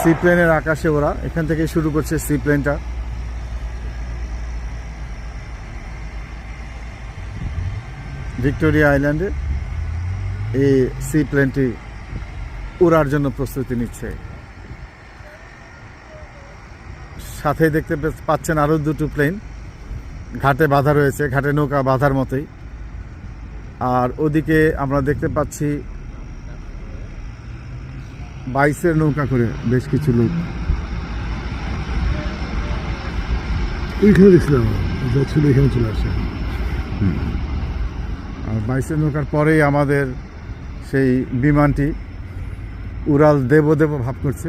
C প্লেনের আকাশে ওরা। এখান থেকে শুরু করছে সি প্লেনটা ভিক্টোরিয়া আইল্যান্ডে এই সি প্লেনটি উড়ার জন্য প্রস্তুতি নিচ্ছে। সাথে দেখতে পাচ্ছেন আরও দুটো প্লেন ঘাটে বাঁধা রয়েছে, ঘাটে নৌকা বাঁধার মতোই। আর ওদিকে আমরা দেখতে পাচ্ছি বাইশের নৌকা করে বেশ কিছু লোক। ওইখানে দেখছিলাম যা ছিল এখানে চলে আসে। আর বাইশের নৌকার পরেই আমাদের সেই বিমানটি উড়াল দেব দেব ভাব করছে।